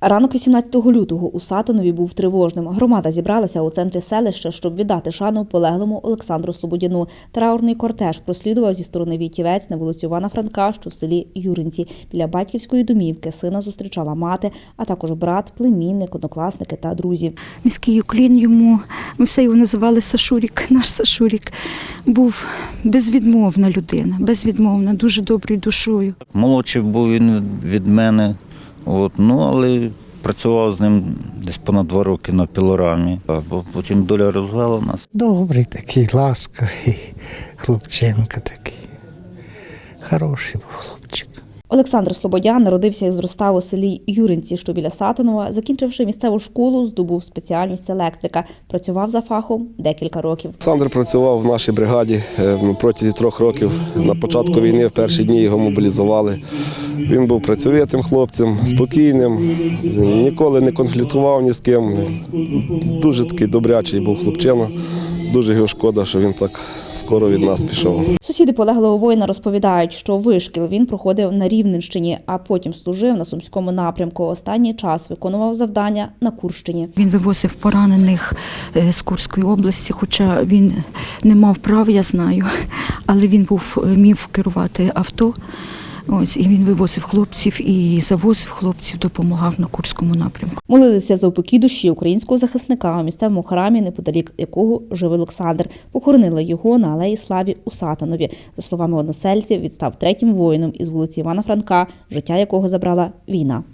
Ранок 18 лютого у Сатанові був тривожним. Громада зібралася у центрі селища, щоб віддати шану полеглому Олександру Слободяну. Траурний кортеж прослідував зі сторони Вітівець на вулицю Івана Франка, що в селі Юринці. Біля батьківської домівки сина зустрічала мати, а також брат, племінник, однокласники та друзі. Низький уклін йому. Ми все його називали Сашурік. Наш Сашурік був безвідмовна людина, безвідмовна, дуже доброю душою. Молодший був він від мене, от, ну, але працював з ним десь понад два роки на пілорамі, бо потім доля розвела нас. Добрий такий, ласковий хлопчинка такий. Хороший був хлопчик. Олександр Слободян народився і зростав у селі Юринці, що біля Сатанова. Закінчивши місцеву школу, здобув спеціальність електрика. Працював за фахом декілька років. Олександр працював в нашій бригаді е, протягом трьох років. На початку війни, в перші дні його мобілізували. Він був працьовитим хлопцем, спокійним, ніколи не конфліктував ні з ким. Дуже такий добрячий був хлопчина. Дуже його шкода, що він так скоро від нас пішов. Сусіди полеглого воїна розповідають, що вишкіл він проходив на Рівненщині, а потім служив на сумському напрямку. Останній час виконував завдання на Курщині. Він вивозив поранених е, з Курської області, хоча він не мав прав, я знаю, але він був е, міг керувати авто. Ось і він вивозив хлопців і завозив хлопців, допомагав на Курському напрямку. Молилися за упокій душі українського захисника у місцевому храмі, неподалік якого жив Олександр. Похоронили його на алеї Славі у Сатанові. За словами односельців, відстав третім воїном із вулиці Івана Франка, життя якого забрала війна.